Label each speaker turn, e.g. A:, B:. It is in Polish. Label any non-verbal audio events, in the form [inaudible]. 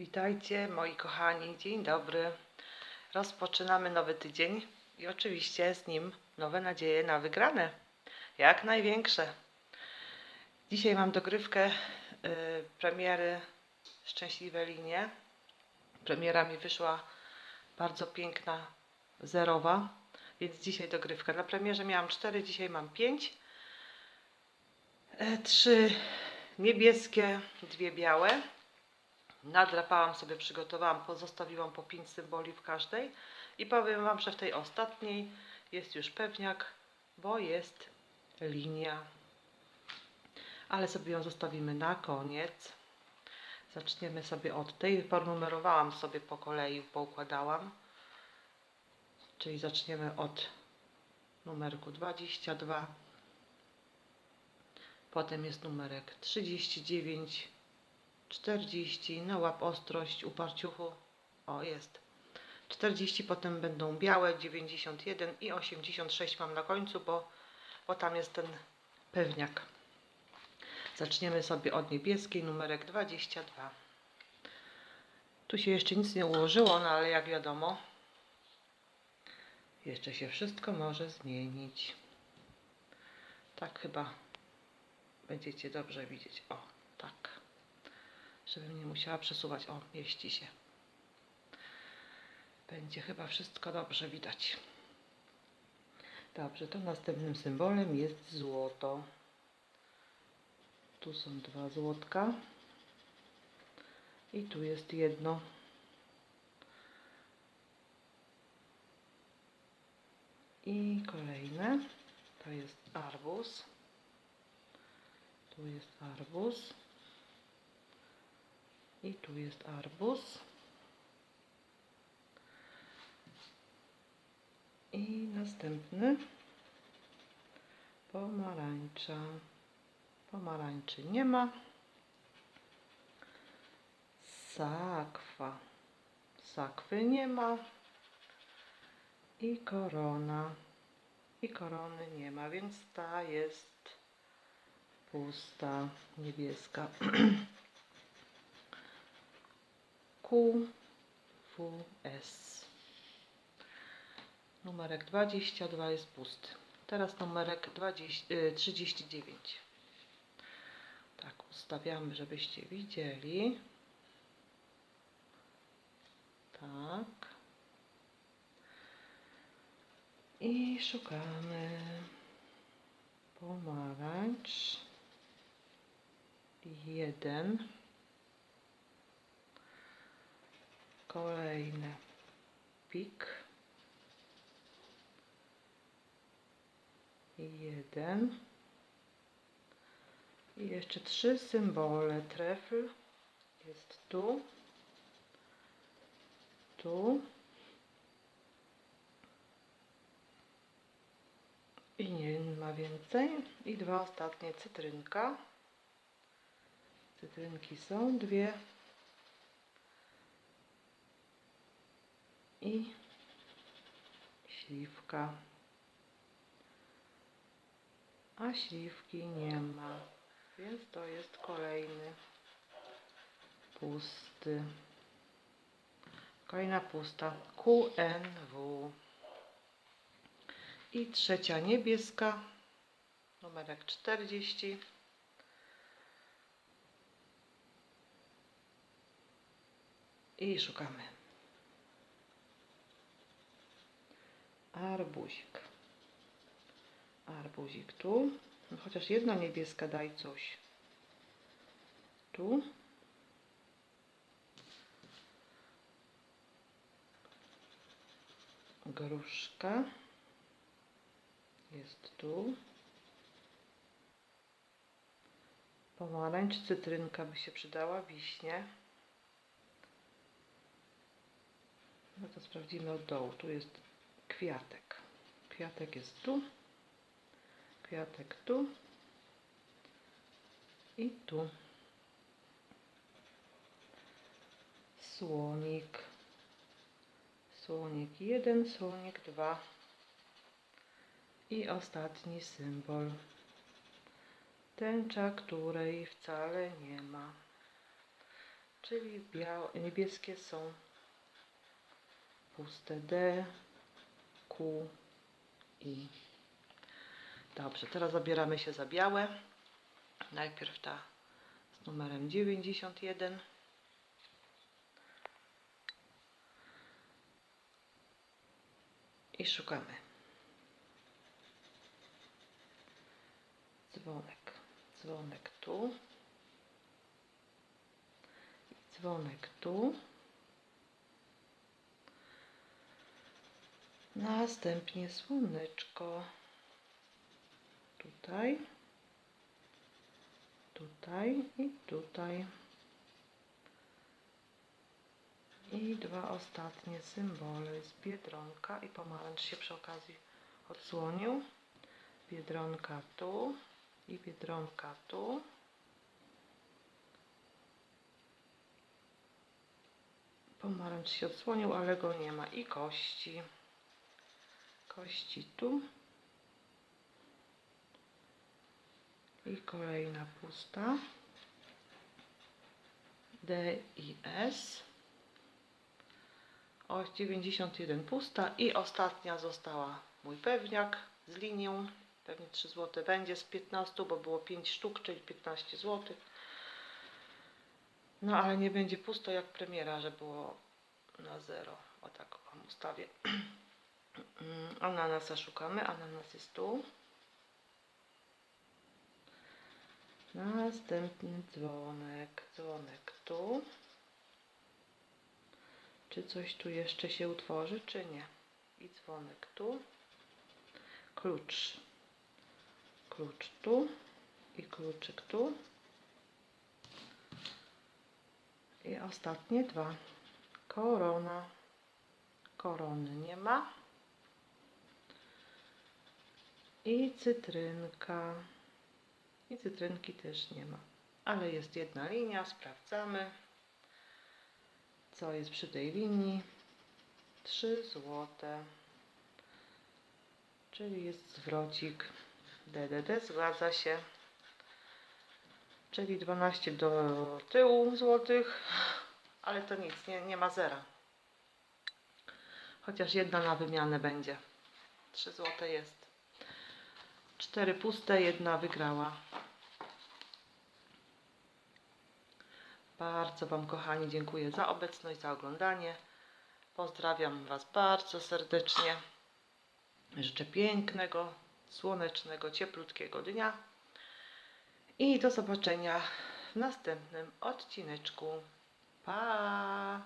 A: Witajcie moi kochani, dzień dobry. Rozpoczynamy nowy tydzień i oczywiście z nim nowe nadzieje na wygrane. Jak największe. Dzisiaj mam dogrywkę y, premiery Szczęśliwe Linie. Premiera mi wyszła bardzo piękna, zerowa, więc dzisiaj dogrywka. Na premierze miałam 4, dzisiaj mam 5. Trzy niebieskie, dwie białe. Nadrapałam sobie, przygotowałam, pozostawiłam po 5 symboli w każdej i powiem Wam, że w tej ostatniej jest już pewniak, bo jest linia. Ale sobie ją zostawimy na koniec. Zaczniemy sobie od tej, ponumerowałam sobie po kolei, poukładałam. Czyli zaczniemy od numerku 22. Potem jest numerek 39, 40, no łap ostrość, uparciuchu, o jest. 40, potem będą białe, 91 i 86 mam na końcu, bo, bo tam jest ten pewniak. Zaczniemy sobie od niebieskiej, numerek 22. Tu się jeszcze nic nie ułożyło, no ale jak wiadomo, jeszcze się wszystko może zmienić. Tak chyba będziecie dobrze widzieć. O, tak. Żebym nie musiała przesuwać. O, mieści się. Będzie chyba wszystko dobrze widać. Dobrze, to następnym symbolem jest złoto. Tu są dwa złotka. I tu jest jedno. I kolejne. To jest arbuz. Tu jest arbuz. I tu jest arbuz. I następny pomarańcza. Pomarańczy nie ma. Sakwa. Sakwy nie ma. I korona. I korony nie ma, więc ta jest pusta, niebieska. [clears throat] QWS. Numerek 22 jest pusty. Teraz numerek 20, y, 39. Tak, ustawiamy, żebyście widzieli. Tak. I szukamy pomarańcz. Jeden. Kolejny pik. Jeden. I jeszcze trzy symbole. Trefl jest tu. Tu. I nie ma więcej. I dwa ostatnie cytrynka. Cytrynki są dwie. I śliwka. A śliwki nie ma. Więc to jest kolejny pusty. Kolejna pusta. QNW. I trzecia niebieska, numerek 40. I szukamy. Arbuzik. Arbuzik tu. No chociaż jedna niebieska daj coś. Tu. Gruszka jest tu. Pomarańcz, cytrynka by się przydała, wiśnie. No to sprawdzimy od dołu. Tu jest kwiatek. Kwiatek jest tu. Kwiatek tu. I tu. Słonik. Słonik jeden, słonik dwa. I ostatni symbol. Tęcza, której wcale nie ma. Czyli białe, niebieskie są puste D, Q i Dobrze, teraz zabieramy się za białe. Najpierw ta z numerem 91. I szukamy. Dzwonek, dzwonek tu. Dzwonek tu. Następnie słoneczko. Tutaj. Tutaj i tutaj. I dwa ostatnie symbole z biedronka i pomarańcz się przy okazji odsłonił. Biedronka tu i biedronka tu. Pomarańcz się odsłonił, ale go nie ma. I kości. Kości tu. I kolejna pusta. D i S. O 91 pusta i ostatnia została mój pewniak z linią. Pewnie 3 zł będzie z 15, bo było 5 sztuk, czyli 15 zł. No ale nie będzie pusto jak premiera, że było na zero. O tak wam ustawię. [clears throat] Mm, Ananasa szukamy. Ananas jest tu. Następny dzwonek. Dzwonek tu. Czy coś tu jeszcze się utworzy, czy nie? I dzwonek tu. Klucz. Klucz tu. I kluczyk tu. I ostatnie dwa. Korona. Korony nie ma. I cytrynka. I cytrynki też nie ma. Ale jest jedna linia, sprawdzamy. Co jest przy tej linii? 3 złote. Czyli jest zwrocik. DDD zgadza się. Czyli 12 do tyłu złotych. Ale to nic, nie, nie ma zera. Chociaż jedna na wymianę będzie. 3 złote jest. Cztery puste, jedna wygrała. Bardzo Wam, kochani, dziękuję za obecność, za oglądanie. Pozdrawiam Was bardzo serdecznie. Życzę pięknego, słonecznego, cieplutkiego dnia. I do zobaczenia w następnym odcineczku. Pa!